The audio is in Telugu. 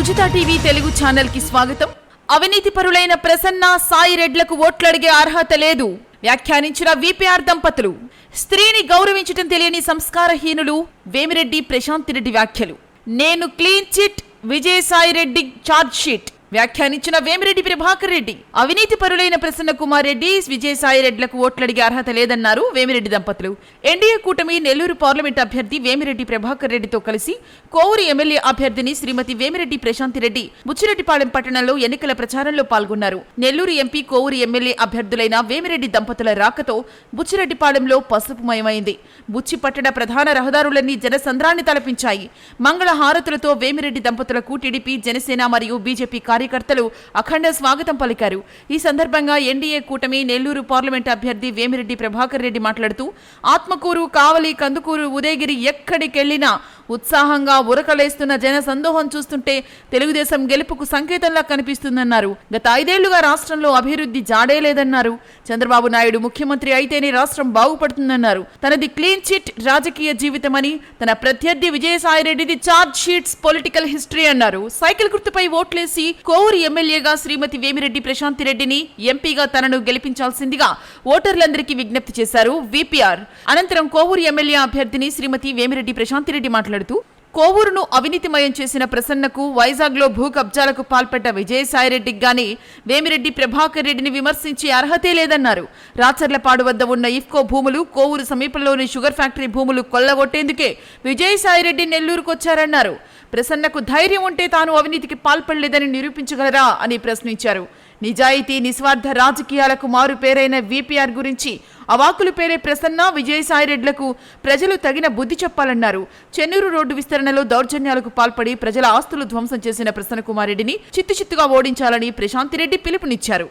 సుజిత టీవీ తెలుగు ఛానల్కి స్వాగతం. అవినీతి పరులైన ప్రసన్న సాయి రెడ్లకు ఓట్లడిగే అర్హత లేదు. వ్యాఖ్యానించిన విపిఆర్ దంపతులు. స్త్రీని గౌరవించటం తెలియని సంస్కారహీనులు వేమిరెడ్డి ప్రశాంత్ రెడ్డి వ్యాఖ్యలు. నేను clean chit Vijayasai Reddy charge sheet. వ్యాఖ్యానించిన Vemireddy Prabhakar Reddy. అవినీతి పరులైన ప్రసన్న కుమార్ రెడ్డి విజయసాయి రెడ్లకు ఓట్లడిగే అర్హత లేదన్నారు వేమిరెడ్డి దంపతులు. ఎన్డీఏ కూటమి నెల్లూరు పార్లమెంట్ అభ్యర్థి వేమిరెడ్డి ప్రభాకర్ రెడ్డితో కలిసి కోవూరు ఎమ్మెల్యే అభ్యర్థిని శ్రీమతి వేమిరెడ్డి ప్రశాంతి రెడ్డి బుచ్చిరెడ్డిపాళెం పట్టణంలో ఎన్నికల ప్రచారంలో పాల్గొన్నారు. నెల్లూరు ఎంపీ కోవూరు ఎమ్మెల్యే అభ్యర్థులైన వేమిరెడ్డి దంపతుల రాకతో బుచ్చిరెడ్డిపాళెంలో పసుపుమయమైంది బుచ్చి పట్టణ ప్రధాన రహదారులన్నీ జనసంద్రాన్ని తలపించాయి. మంగళ హారతులతో వేమిరెడ్డి దంపతులకు టీడీపీ జనసేన మరియు బీజేపీ కార్యకర్తలు అఖండ స్వాగతం పలికారు. ఈ సందర్భంగా ఎన్డీఏ కూటమి నెల్లూరు పార్లమెంట్ అభ్యర్థి వేమిరెడ్డి ప్రభాకర్ రెడ్డి మాట్లాడుతూ ఆత్మకూరు కావలి కందుకూరు ఉదయగిరి ఎక్కడికెళ్ళినా ఉత్సాహంగా ఉరకలేస్తున్న జన సందోహం చూస్తుంటే తెలుగుదేశం గెలుపుకు సంకేతంలా కనిపిస్తుందన్నారు. గత ఐదేళ్ళుగా రాష్ట్రంలో అభివృద్ధి జాడే లేదన్నారు. చంద్రబాబు నాయుడు ముఖ్యమంత్రి అయితేనే రాష్ట్రం బాగుపడుతుందన్నారు. తనది క్లీన్ చిట్ రాజకీయ జీవితమని తన ప్రత్యర్థి విజయసాయిరెడ్డిది చార్జ్ షీట్స్ పొలిటికల్ హిస్టరీ అన్నారు. సైకిల్ గుర్తుపై ఓట్లేసి కోవూరు ఎమ్మెల్యేగా శ్రీమతి వేమిరెడ్డి ప్రశాంతి రెడ్డిని ఎంపీగా తనను గెలిపించాల్సిందిగా ఓటర్లందరికీ విజ్ఞప్తి చేశారు విపిఆర్. అనంతరం కోవూరు ఎమ్మెల్యే అభ్యర్థిని శ్రీమతి వేమిరెడ్డి ప్రశాంతి రెడ్డి మాట్లాడుతూ కోవూరును అవినీతిమయం చేసిన ప్రసన్నకు వైజాగ్లో భూ కబ్జాలకు పాల్పడ్డ విజయసాయిరెడ్డికి గాని వేమిరెడ్డి ప్రభాకర్ రెడ్డిని విమర్శించే అర్హతే లేదన్నారు. రాచర్లపాడు వద్ద ఉన్న ఇఫ్కో భూములు కోవూరు సమీపంలోని షుగర్ ఫ్యాక్టరీ భూములు కొల్లగొట్టేందుకే విజయసాయిరెడ్డి నెల్లూరుకొచ్చారన్నారు. ప్రసన్నకు ధైర్యం ఉంటే తాను అవినీతికి పాల్పడలేదని నిరూపించగలరా అని ప్రశ్నించారు. నిజాయితీ నిస్వార్థ రాజకీయాలకు మారు పేరైన విపిఆర్ గురించి అవాకులు పేరే ప్రసన్న విజయసాయిరెడ్లకు ప్రజలు తగిన బుద్ధి చెప్పాలన్నారు. చెన్నూరు రోడ్డు విస్తరణలో దౌర్జన్యాలకు పాల్పడి ప్రజల ఆస్తులు ధ్వంసం చేసిన ప్రసన్న కుమార్ చిత్తు చిత్తుగా ఓడించాలని ప్రశాంతిరెడ్డి పిలుపునిచ్చారు.